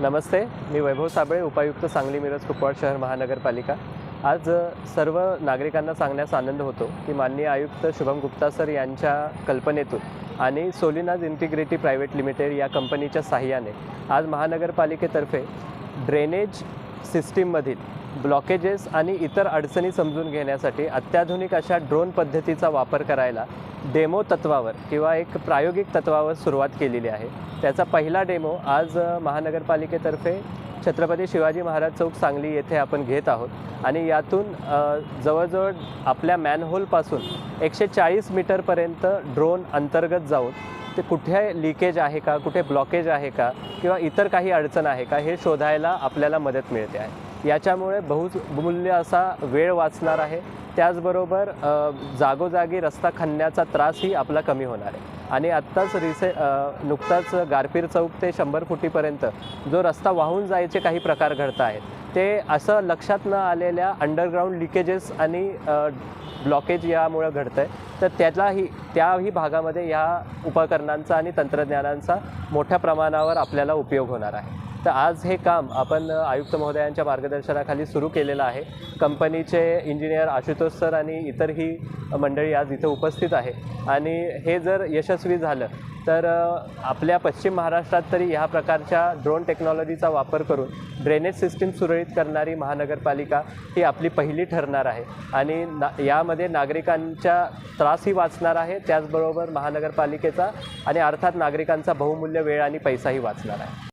नमस्ते मी वैभव साबळे उपायुक्त सांगली मिरज कुपवाड शहर महानगरपालिका. आज सर्व नागरिकांना सांगण्यास आनंद होतो की माननीय आयुक्त शुभम गुप्ता सर यांच्या कल्पनेतून आणि सोलिनाज इंटिग्रिटी प्रायव्हेट लिमिटेड या कंपनीच्या साह्याने आज महानगरपालिकेतर्फे ड्रेनेज सिस्टीममधील ब्लॉकेजेस आणि इतर अडचणी समजून घेण्यासाठी अत्याधुनिक अशा ड्रोन पद्धतीचा वापर करायला डेमो तत्वावर किंवा एक प्रायोगिक तत्वावर सुरुवात केलेली आहे. त्याचा पहिला डेमो आज महानगरपालिकेतर्फे छत्रपती शिवाजी महाराज चौक सांगली येथे आपण घेत आहोत. आणि यातून जवळजवळ आपल्या मॅनहोलपासून एकशे चाळीस मीटरपर्यंत ड्रोन अंतर्गत जाऊन ते कुठे लिकेज आहे का कुठे ब्लॉकेज आहे का किंवा इतर काही अडचण आहे का हे शोधायला आपल्याला मदत मिळते आहे. याच्यामुळे बहुमूल्य असा वेळ वाचणार आहे. त्याचबरोबर जागोजागी रस्ता खणण्याचा त्रासही आपला कमी होणार आहे. आणि आत्ताच रिसे नुकताच गारपीर चौक ते शंभर फुटीपर्यंत जो रस्ता वाहून जायचे काही प्रकार घडत आहेत ते असं लक्षात न आलेल्या अंडरग्राऊंड लिकेजेस आणि ब्लॉकेज यामुळं घडतं आहे तर त्यालाही त्याही भागामध्ये या उपकरणांचा आणि तंत्रज्ञानांचा मोठ्या प्रमाणावर आपल्याला उपयोग होणार आहे. तर आज हे काम आपण आयुक्त महोदयांच्या मार्गदर्शनाखाली सुरू केलेलं आहे. कंपनीचे इंजिनियर आशुतोष सर आणि इतरही मंडळी आज इथं उपस्थित आहे. आणि हे जर यशस्वी झालं तर आपल्या पश्चिम महाराष्ट्रात तरी ह्या प्रकारच्या ड्रोन टेक्नॉलॉजीचा वापर करून ड्रेनेज सिस्टीम सुरळीत करणारी महानगरपालिका ही आपली पहिली ठरणार आहे. आणि ना यामध्ये नागरिकांच्या त्रासही वाचणार आहे. त्याचबरोबर महानगरपालिकेचा आणि अर्थात नागरिकांचा बहुमूल्य वेळ आणि पैसाही वाचणार आहे.